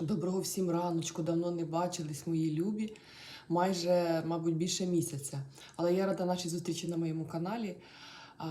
Доброго всім раночку, давно не бачились, мої любі. Майже, мабуть, більше місяця. Але я рада нашій зустрічі на моєму каналі. А,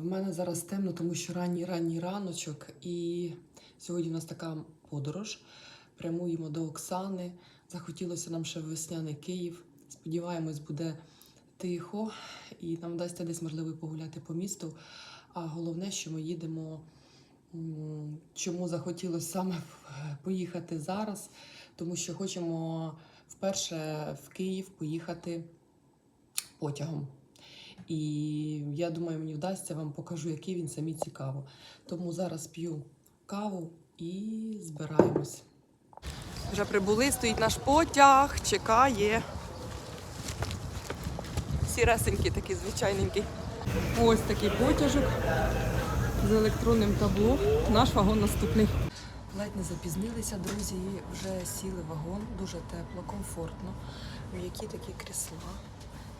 в мене зараз темно, тому що ранній ранній раночок. І сьогодні у нас така подорож. Прямуємо до Оксани. Захотілося нам ще весняний Київ. Сподіваємось, буде тихо і нам вдасться десь можливо погуляти по місту. А головне, що ми їдемо. Чому захотілося саме в- поїхати зараз? Тому що хочемо вперше в Київ поїхати потягом. І я думаю, мені вдасться вам покажу, який він самі цікаво. Тому зараз п'ю каву і збираємось. Вже прибули, стоїть наш потяг, чекає. Сіресенький такий звичайненький. Ось такий потяжок з електронним табло. Наш вагон наступний. Ледь не запізнилися, друзі. Вже сіли вагон, дуже тепло, комфортно. М'які такі крісла,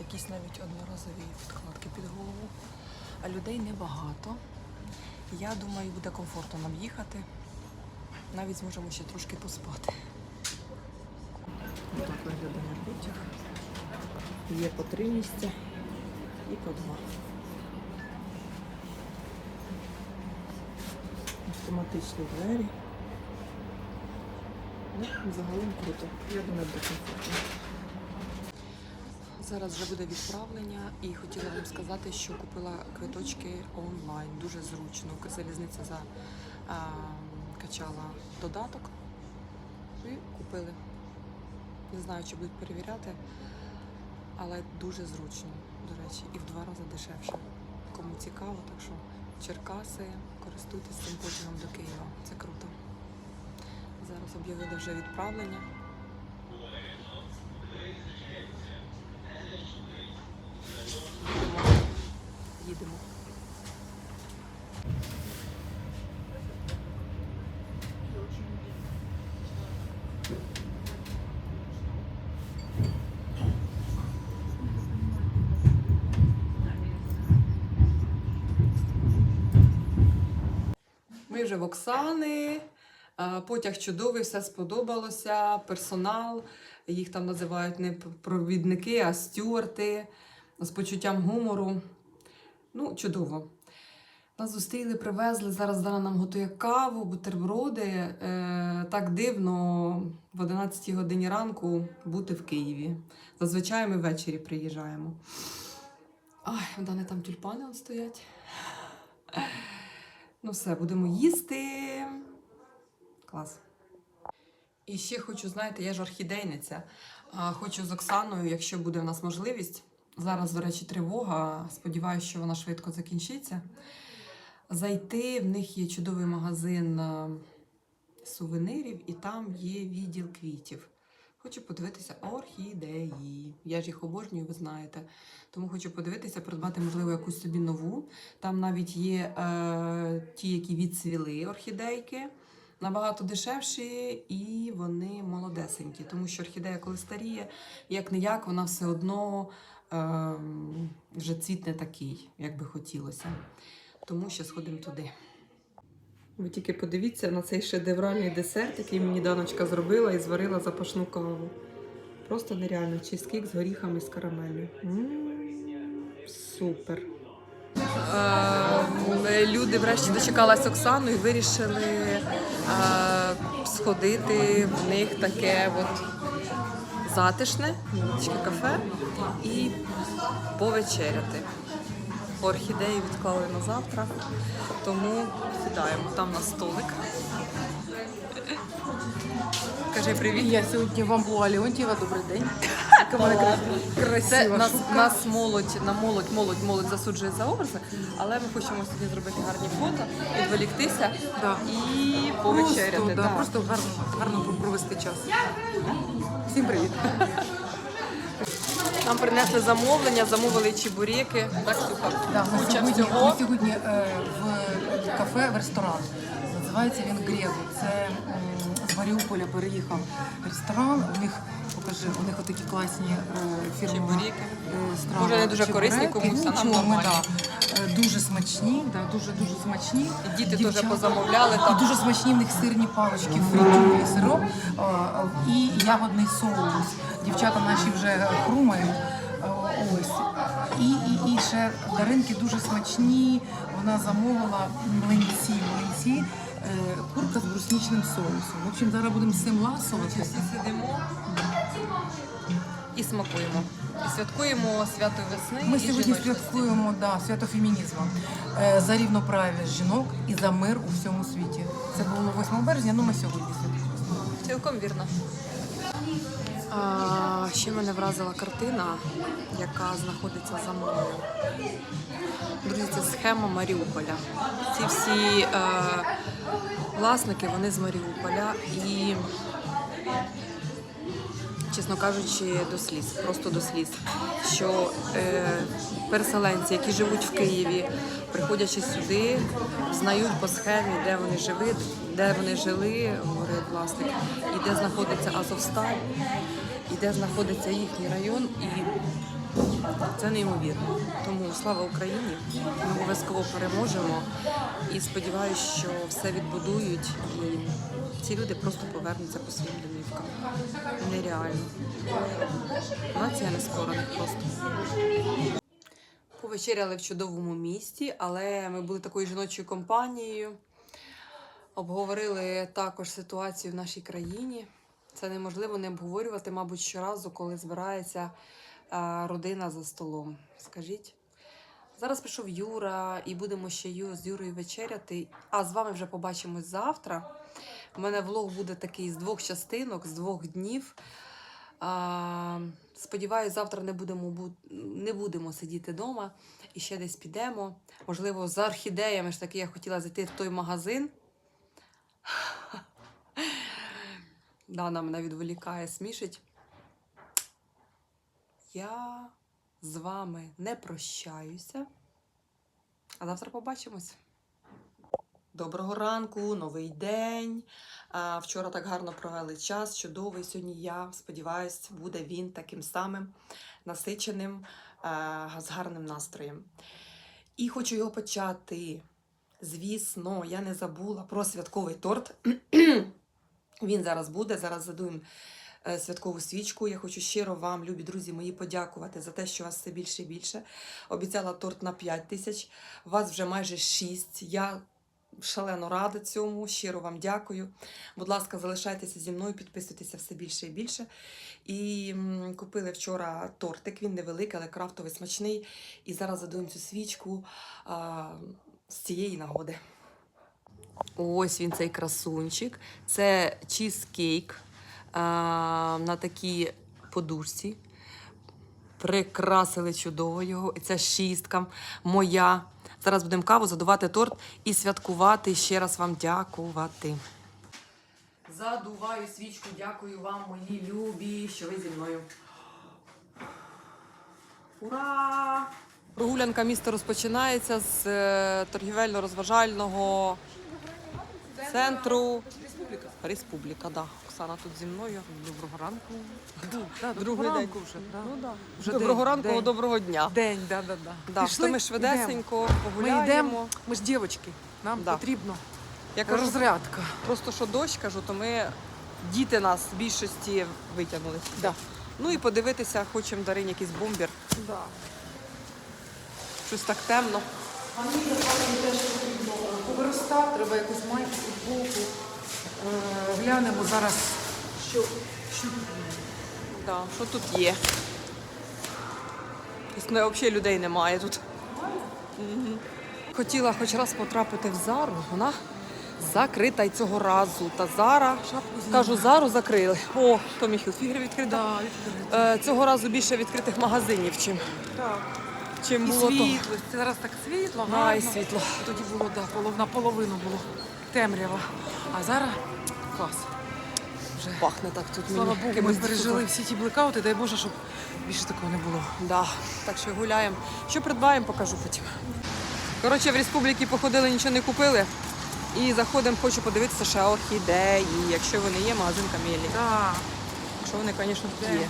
якісь навіть одноразові підкладки під голову. А людей небагато. Я думаю, буде комфортно нам їхати. Навіть зможемо ще трошки поспати. Так виглядає потяг. Є по три місця і по два. автоматичні двері. Ну, загалом круто. Я думаю, буде комфортно. Зараз вже буде відправлення і хотіла вам сказати, що купила квиточки онлайн. Дуже зручно. Залізниця за, а, качала додаток і купили. Не знаю, чи будуть перевіряти, але дуже зручно, до речі, і в два рази дешевше. Кому цікаво, так що Черкаси, користуйтесь цим потягом до Києва. Це круто. Зараз об'явили вже відправлення. Їдемо. Ми вже в Оксани. Потяг чудовий, все сподобалося. Персонал, їх там називають не провідники, а стюарти з почуттям гумору. Ну, чудово. Нас зустріли, привезли. Зараз Дана нам готує каву, бутерброди. Е, так дивно в 11 годині ранку бути в Києві. Зазвичай ми ввечері приїжджаємо. Ай, Дани там тюльпани стоять. Ну все, будемо їсти. Клас. І ще хочу, знаєте, я ж орхідейниця. Хочу з Оксаною, якщо буде в нас можливість. Зараз, до речі, тривога. Сподіваюся, що вона швидко закінчиться. Зайти. В них є чудовий магазин сувенирів, і там є відділ квітів. Хочу подивитися орхідеї. Я ж їх обожнюю, ви знаєте. Тому хочу подивитися, придбати, можливо, якусь собі нову. Там навіть є е, ті, які відцвіли орхідейки, набагато дешевші, і вони молодесенькі. Тому що орхідея, коли старіє, як не як, вона все одно е, вже цвіт не такий, як би хотілося. Тому ще сходимо туди. Ви тільки подивіться на цей шедевральний десерт, який мені Даночка зробила і зварила запашну каву. Просто нереально. Чизкейк з горіхами з карамеллю. М, Супер. Е, люди врешті дочекалась Оксану і вирішили е, сходити в них таке от затишне, кафе і повечеряти. Орхідеї відклали на завтра, тому сідаємо там на столик. Кажи привіт. Я сьогодні в амплуа Леонтьєва. Добрий день. Яка вона кра- Це нас, нас молодь, на молодь, молодь, молодь засуджує за образи, але ми хочемо сьогодні зробити гарні фото, відволіктися Да. і повечеряти. Просто, да, да. просто гарно, гарно провести час. Всім привіт. Нам принесли замовлення, замовили чебуреки. Так, Ксюха? Да, ми, Куча сьогодні, всього. ми сьогодні е, в кафе, в ресторан. Називається він Грего. Це м, з Маріуполя переїхав ресторан. У них покажи, у них отакі класні е, Чебуреки. е, страви. Може, не дуже корисні комусь, а нам да. Е, Дуже смачні, да, дуже дуже смачні. І діти теж позамовляли І дуже смачні в них сирні палички, фритюрі, сироп а, а, і ягодний соус. Дівчата наші вже хрумають. Ось. І, і, і ще даринки дуже смачні. Вона замовила млинці, млинці, курка з бруснічним соусом. В общем, зараз будемо з цим ласувати. Всі сидимо і смакуємо. І святкуємо свято весни. Ми і сьогодні жіночності. святкуємо да, свято фемінізму е, за рівноправ'я жінок і за мир у всьому світі. Це було 8 березня, ну ми сьогодні святкуємо. Цілком вірно. А, ще мене вразила картина, яка знаходиться за мною. Друзі, це схема Маріуполя. Ці всі е, власники вони з Маріуполя і, чесно кажучи, до сліз, просто до сліз. Що е, переселенці, які живуть в Києві, приходячи сюди, знають по схемі, де вони живі, де вони жили, говорить власник, і де знаходиться Азовсталь, і де знаходиться їхній район. І це неймовірно. Тому слава Україні! Ми обов'язково переможемо. І сподіваюся, що все відбудують і ці люди просто повернуться по своїм домівкам. Нереально. Нація нескорених просто. Повечеряли в чудовому місті, але ми були такою жіночою компанією. Обговорили також ситуацію в нашій країні. Це неможливо не обговорювати, мабуть, щоразу, коли збирається родина за столом. Скажіть. Зараз прийшов Юра, і будемо ще з Юрою вечеряти. А з вами вже побачимось завтра. У мене влог буде такий з двох частинок, з двох днів. А, сподіваюсь, завтра не будемо, не будемо сидіти вдома і ще десь підемо. Можливо, за орхідеями ж таки я хотіла зайти в той магазин. Дана мене відволікає, смішить. Я з вами не прощаюся. А завтра побачимось. Доброго ранку, новий день. Вчора так гарно провели час, чудовий. Сьогодні я сподіваюся, буде він таким самим насиченим, з гарним настроєм. І хочу його почати. Звісно, я не забула про святковий торт. Він зараз буде. Зараз задуємо святкову свічку. Я хочу щиро вам, любі друзі мої, подякувати за те, що вас все більше і більше. Обіцяла торт на 5 тисяч. Вас вже майже 6. Я шалено рада цьому. Щиро вам дякую. Будь ласка, залишайтеся зі мною, підписуйтеся все більше і більше. І купили вчора тортик. Він невеликий, але крафтовий смачний. І зараз задуємо цю свічку а, з цієї нагоди. Ось він цей красунчик. Це чізкейк на такій подушці. Прикрасили чудово його. І це шістка моя. Зараз будемо каву задувати торт і святкувати. Ще раз вам дякувати. Задуваю свічку, дякую вам, мої любі, що ви зі мною. Ура! Прогулянка міста розпочинається з е, торгівельно-розважального центру. Республіка. Республіка, да. Оксана тут зі мною. Доброго ранку. Другий день. вже. Да. Ну, да. Вже доброго день, ранку, день. доброго дня. День, да, да, да. Да, Пішли, ми швидесенько йдемо. Ми погуляємо. йдемо, ми ж дівчатки, нам Да. потрібно Я кажу, розрядка. просто що дощ кажу, то ми діти нас в більшості витягнули. Да. Ну і подивитися, хочемо Дарині якийсь бомбір. Да. Щось так темно. А мені теж потрібно повиростати, треба якусь майку, футболку. Е, глянемо зараз, що, що Да, що тут є? Існує, взагалі людей немає тут. Мгм. Хотіла хоч раз потрапити в Зару, вона закрита й цього разу. Та Зара, кажу, Зару закрили. О, Томі Хілфігер відкрита. Да, відкрити. Е, цього разу більше відкритих магазинів, чим, Так. чим І було світло. Це зараз так світло, Да, і світло. Тоді було да, полов- наполовину було темрява. А зараз клас. Вже. Пахне так тут. Слава мені Богу, ми пережили всі ті блекаути, дай Боже, щоб більше такого не було. Да, так що гуляємо. Що придбаємо, покажу потім. Коротше, в республіки походили, нічого не купили. І заходимо, хочу подивитися ще орхідеї, якщо вони є, магазин Камелі. Так. Якщо вони, звісно, тут є.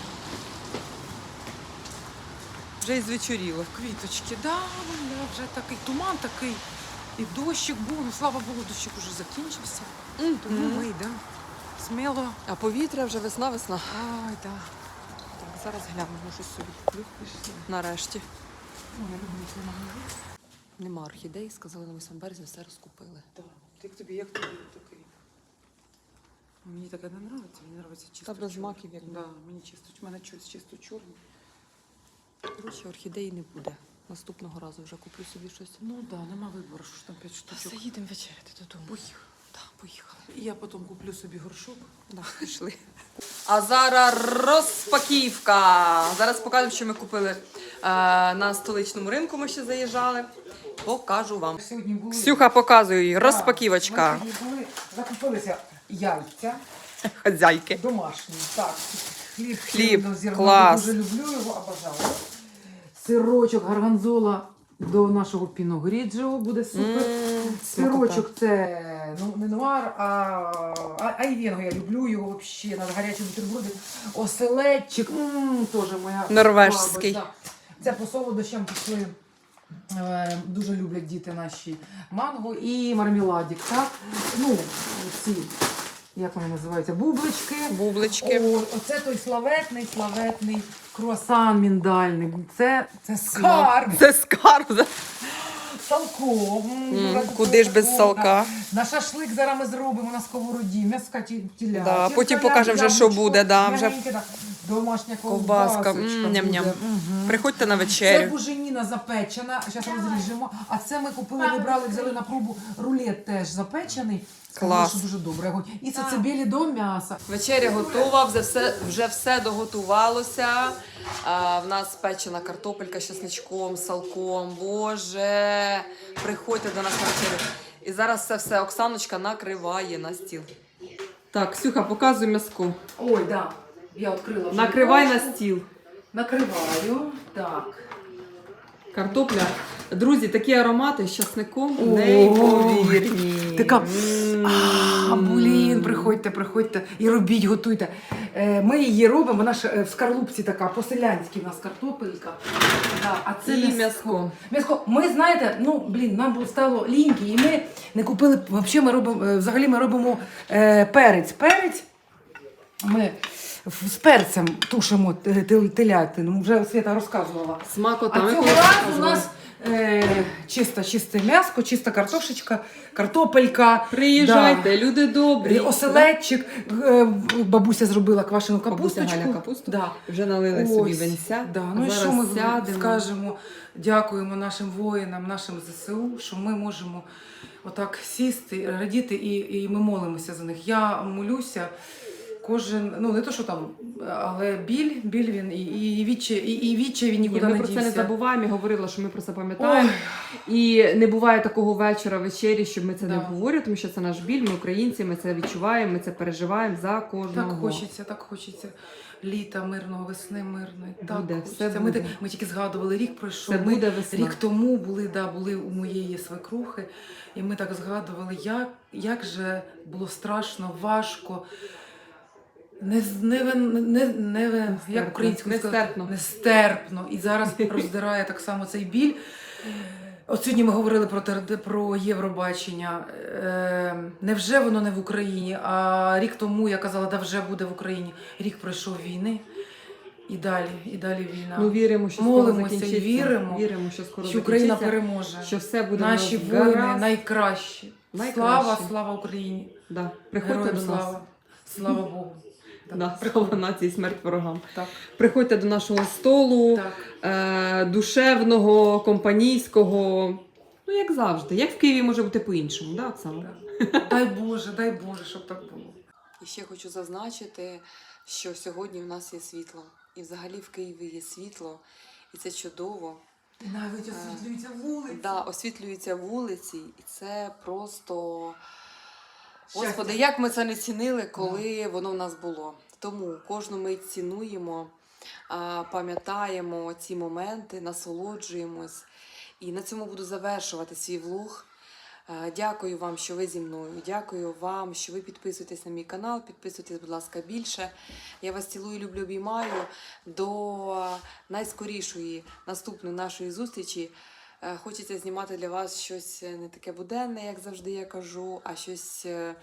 Вже і звечоріло. Квіточки, да, вже такий туман такий. І дощик був, ну слава Богу, дощик уже закінчився. Тому ми йдемо сміло. А повітря вже весна, весна. Ай, да. Так, зараз глянемо щось собі. куплю. Нарешті. Ну, я люблю. Нема орхідей, сказали на 8 березня, все розкупили. Да. Як тобі, як тобі такий? Мені таке не подобається, мені подобається чисто. Та без чорний. маків, як да, мені чисто, в мене чисто, чисто чорний. Коротше, орхідеї не буде. Наступного разу вже куплю собі щось. Ну да, нема вибору, що ж там 5 штучок. Заїдемо вечеряти додому. Поїхали. Так, поїхали. І я потім куплю собі горшок. Да, пішли. А зараз розпаківка. Зараз покажемо, що ми купили е, на столичному ринку. Ми ще заїжджали. Покажу вам. Сьогодні були. Ксюха показує її. Розпаківочка. ми сьогодні були, закупилися яйця Хазяйки. домашні. Так, хліб, Хліб, червонозерновий, клас. Дуже люблю його, обожаю. Сирочок гарганзола до нашого піногріджого буде супер. М, Сирочок це ну, не нуар, а, а айвенго. Я люблю його взагалі на гарячі бутерброди. Оселедчик, м, теж моя Норвежський. бабуся. Це по солодощам пішли. Е, Дуже люблять діти наші манго і мармеладик. Так? Ну, ці, як вони називаються, бублички. Бублички. О, оце той славетний, славетний круасан міндальний. Це, це скарб. Це скарб. Салко. М, куди ж без салка? На шашлик зараз ми зробимо на сковороді, м'яска тіля. Да, потім покажемо вже, що буде, да, вже. Домашня Ковбаска. М, ням-ням. буде. Приходьте на Це вечерю. буженіна запечена, зараз розріжемо. А це ми купили, вибрали, взяли на пробу рулет теж запечений. Сказали, Клас. що дуже добре. Огонь. І це цибілі до м'яса. Вечеря готова, вже все, вже все доготувалося. А, в нас печена картопелька з чесничком, салком. Боже, приходьте до нас на вечерю. І зараз це все Оксаночка накриває на стіл. Так, Ксюха, показуй м'язку. Ой, да. Я відкрила. вже Накривай на стіл. Накриваю. Так. Картопля. Друзі, такі аромати з часником О, неймовірні. така- М. А, блін, приходьте, приходьте і робіть, готуйте. Е, Ми її робимо, вона ж е, в скарлупці така, по-селянськи в нас картопелька. Да, а це І м'язко. М'яско. Ми знаєте, ну блін, нам було стало ліньки, і ми не купили. Взагалі ми робимо, е, взагалі ми робимо е, перець. Перець. Ми з перцем тушимо те- те- телятину. Вже Свята розказувала. Смакота. А цього разу у нас е, чисто, чисте м'ясо, чиста картошечка, картопелька. Приїжджайте, люди добрі. Оселедчик. Е, Бабуся зробила квашену Бабуся. Галя капусту. Да. Вже налили собі Ось, венця. Да. А Ну і зараз що ми сядемо. скажемо? Дякуємо нашим воїнам, нашим ЗСУ, що ми можемо отак сісти, радіти, і, і ми молимося за них. Я молюся. Кожен, ну не то, що там, але біль, біль він і, і, відчай, і, і відчай він Ні, нікуди ми не про це не забуваємо і говорила, що ми про це пам'ятаємо. І не буває такого вечора, вечері, щоб ми це не Да. обговорювали, тому що це наш біль, ми українці, ми це відчуваємо, ми це переживаємо за кожного. Так хочеться, так хочеться. Літа мирного, весни мирної. Так Буде, хочеться. все Ми, буде. те- ми тільки згадували, рік пройшов. Це ми буде весна. рік тому були, да, були у моєї свекрухи, і ми так згадували, як, як же було страшно, важко. Не, не, не, не, не, як українською? Нестерпно. Нестерпно. І зараз роздирає так само цей біль. От сьогодні ми говорили про, про Євробачення. Е, невже воно не в Україні? А рік тому я казала, да вже буде в Україні. Рік пройшов війни. І далі, і далі війна. Ну віримо, що Молимося скоро і віримо, віримо, що скоро що Україна переможе. що все буде Наші воїни найкращі. Найкращі. Слава, слава Україні! Да. Приходьте Героям до нас. слава! Слава Богу! Так, Да, слава нації, смерть ворогам. так, Приходьте до нашого столу, так. е, душевного, компанійського. Ну, як завжди. Як в Києві може бути по-іншому, да, Оксана? так. Дай Боже, дай Боже, щоб так було. І ще хочу зазначити, що сьогодні в нас є світло. І взагалі в Києві є світло, і це чудово. І навіть освітлюється вулиця. Да, освітлюються вулиці, і це просто. Господи, як ми це не цінили, коли воно в нас було. Тому кожну мить цінуємо, пам'ятаємо ці моменти, насолоджуємось. І на цьому буду завершувати свій влог. Дякую вам, що ви зі мною. Дякую вам, що ви підписуєтесь на мій канал. Підписуйтесь, будь ласка, більше. Я вас цілую, люблю, обіймаю. До найскорішої наступної нашої зустрічі. Е, Хочеться знімати для вас щось не таке буденне, як завжди я кажу, а щось е,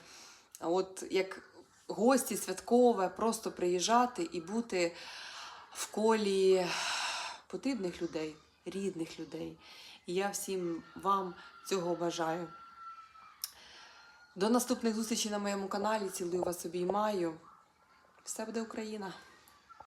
от як гості святкове, просто приїжджати і бути в колі потрібних людей, рідних людей. І я всім вам цього бажаю. До наступних зустрічей на моєму каналі. Цілую вас, обіймаю. Все буде Україна!